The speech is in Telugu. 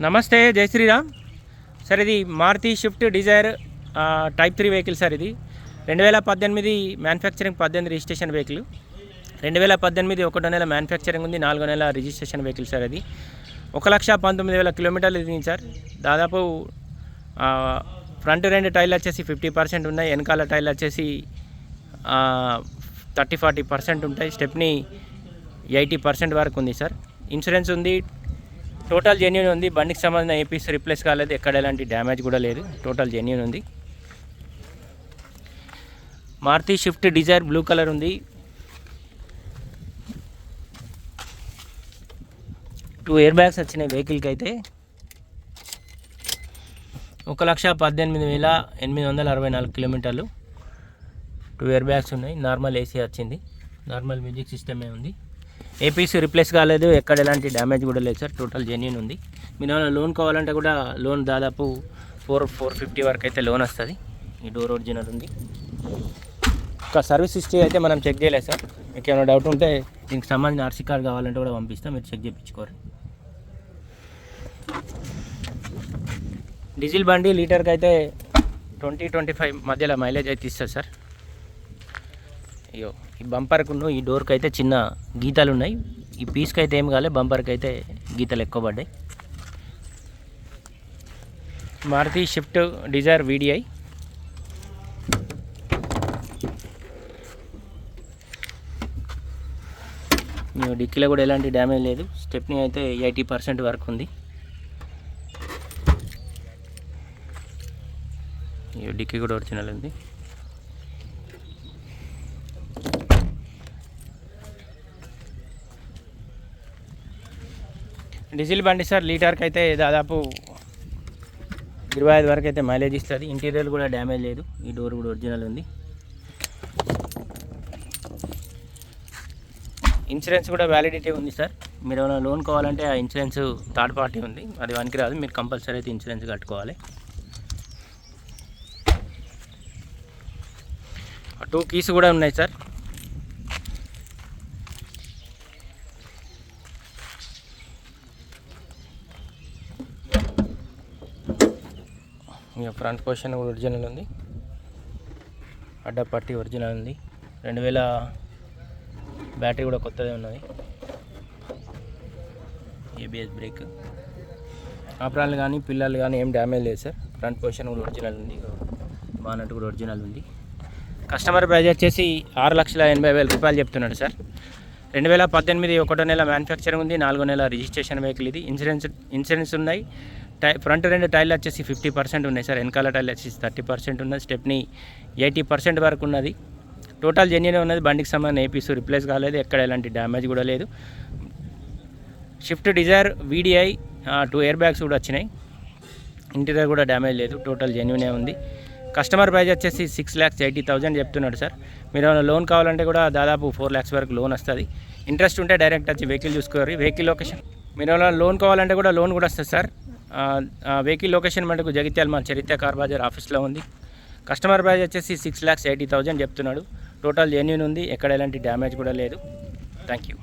నమస్తే జై శ్రీరామ్. సార్ ఇది Maruti Swift Dzire type three vehicle sir ఇది. రెండు వేల పద్దెనిమిది మ్యానుఫ్యాక్చరింగ్ పద్దెనిమిది రిజిస్ట్రేషన్ వెహికల్ రెండు వేల పద్దెనిమిది ఒకటో నెల మ్యానుఫ్యాక్చరింగ్ ఉంది నాలుగో నెల రిజిస్ట్రేషన్ వెహికల్ సార్ అది. ఒక లక్ష పంతొమ్మిది వేల కిలోమీటర్లు ఇది సార్. దాదాపు ఫ్రంట్ రెండు టైర్లు వచ్చేసి ఫిఫ్టీ పర్సెంట్ ఉన్నాయి వెనకాల టైర్లు వచ్చేసి థర్టీ ఫార్టీ పర్సెంట్ ఉంటాయి. స్టెప్ని ఎయిటీ పర్సెంట్ వరకు ఉంది సార్. ఇన్సూరెన్స్ ఉంది టోటల్ జెన్యున్ ఉంది. బండికి సంబంధించిన ఏపీస్ రిప్లేస్ కాలేదు. ఎక్కడ ఎలాంటి డ్యామేజ్ కూడా లేదు. టోటల్ జెన్యున్ ఉంది. Maruti Swift Dzire blue colour ఉంది. టూ ఇయర్ బ్యాగ్స్ వచ్చినాయి వెహికల్కి అయితే. ఒక లక్ష పద్దెనిమిది వేల ఎనిమిది వందల అరవై నాలుగు కిలోమీటర్లు. టూ ఇయర్ బ్యాగ్స్ ఉన్నాయి. నార్మల్ ఏసీ వచ్చింది. నార్మల్ మ్యూజిక్ సిస్టమే ఉంది. ఏపీసీ రిప్లేస్ కాలేదు ఎక్కడ ఎలాంటి డ్యామేజ్ కూడా లేదు సార్ టోటల్ జెన్యున్ ఉంది. మీరు లోన్ కావాలంటే కూడా లోన్ దాదాపు ఫోర్ ఫోర్ ఫిఫ్టీ వరకు అయితే లోన్ వస్తుంది. ఈ డోర్ ఒరిజినల్ ఉంది. ఒక సర్వీస్ హిస్టరీ అయితే మనం చెక్ చేయలేదు సార్. మీకు ఏమైనా డౌట్ ఉంటే దీనికి సంబంధించిన ఆర్సీ కార్డు కావాలంటే కూడా పంపిస్తాం మీరు చెక్ చేయించుకోరు. డీజిల్ బండి లీటర్కి అయితే ట్వంటీ ట్వంటీ ఫైవ్ మధ్యలో మైలేజ్ అయితే ఇస్తుంది సార్. అయ్యో ఈ బంపర్కును ఈ డోర్కి అయితే చిన్న గీతలు ఉన్నాయి ఈ పీస్కి అయితే ఏం కాలే బంపర్కి అయితే గీతలు ఎక్కువ పడ్డాయి. Maruti Swift Dzire VDI. డిక్కీలో కూడా ఎలాంటి డ్యామేజ్ లేదు. స్టెప్ని అయితే ఎయిటీ పర్సెంట్ వరకు ఉంది. డిక్కీ కూడా ఒరిజినల్ ఉంది. డీజిల్ బండి సార్ లీటర్కి అయితే దాదాపు ఇరవై ఐదు వరకు అయితే మైలేజ్ ఇస్తుంది. ఇంటీరియర్ కూడా డ్యామేజ్ లేదు. ఈ డోర్ కూడా ఒరిజినల్ ఉంది. ఇన్సూరెన్స్ కూడా వ్యాలిడిటీ ఉంది సార్. మీరు ఏమైనా లోన్ కావాలంటే ఆ ఇన్సూరెన్స్ థర్డ్ పార్టీ ఉంది. అది వానికి రాదు. మీరు కంపల్సరీ అయితే ఇన్సూరెన్స్ కట్టుకోవాలి. టూ కీస్ కూడా ఉన్నాయి సార్. ఇక ఫ్రంట్ పొజిషన్ కూడా ఒరిజినల్ ఉంది. అడ్డపట్టి ఒరిజినల్ ఉంది. రెండు వేల బ్యాటరీ కూడా కొత్తదే ఉన్నది. ఏబిఎస్ బ్రేక్ ఆపరాలు కానీ పిల్లలు కానీ ఏం డ్యామేజ్ లేదు సార్. ఫ్రంట్ పొజిషన్ కూడా ఒరిజినల్ ఉంది. బానట్ కూడా ఒరిజినల్ ఉంది. కస్టమర్ ప్రైజ్ వచ్చేసి ఆరు లక్షల ఎనభై వేల రూపాయలు చెప్తున్నాడు సార్. రెండు వేల పద్దెనిమిది ఒకటో నెల మ్యానుఫ్యాక్చరింగ్ ఉంది. నాలుగో నెల రిజిస్ట్రేషన్ వెహికల్ ఇది. ఇన్సూరెన్స్ ఇన్సూరెన్స్ ఉన్నాయి. టై ఫ్రంట్ రెండు టైర్లు వచ్చేసి ఫిఫ్టీ పర్సెంట్ ఉన్నాయి సార్. వెనకాల టైర్లు వచ్చేసి థర్టీ పర్సెంట్ ఉన్నది. స్టెప్ని ఎయిటీ పర్సెంట్ వరకు ఉన్నది. టోటల్ జెన్యున్ ఉన్నది. బండికి సంబంధించిన ఏపీస్ రిప్లేస్ కాలేదు. ఎక్కడ ఎలాంటి డ్యామేజ్ కూడా లేదు. Swift Dzire VDI two air bags కూడా వచ్చినాయి. ఇంటీరియర్ కూడా డ్యామేజ్ లేదు. టోటల్ జెన్యునే ఉంది. కస్టమర్ ప్రైజ్ వచ్చేసి సిక్స్ ల్యాక్స్ ఎయిటీ థౌజండ్ చెప్తున్నాడు సార్. మీరు ఏమైనా లోన్ కావాలంటే కూడా దాదాపు ఫోర్ ల్యాక్స్ వరకు లోన్ వస్తుంది. ఇంట్రెస్ట్ ఉంటే డైరెక్ట్ వచ్చి వెహికల్ చూసుకోరు వెహికల్ లొకేషన్ మీరు ఏమైనా లోన్ కావాలంటే కూడా లోన్ కూడా వస్తుంది సార్. వెహికల్ లొకేషన్ మటుకు జగిత్యాల మా చరిత్ర కార్ బజార్ ఆఫీస్లో ఉంది. కస్టమర్ ప్రైజ్ వచ్చేసి సిక్స్ ల్యాక్స్ ఎయిటీ థౌజండ్ చెప్తున్నాడు. టోటల్ జెన్యున్ ఉంది. ఎక్కడ ఎలాంటి డ్యామేజ్ కూడా లేదు. Thank you.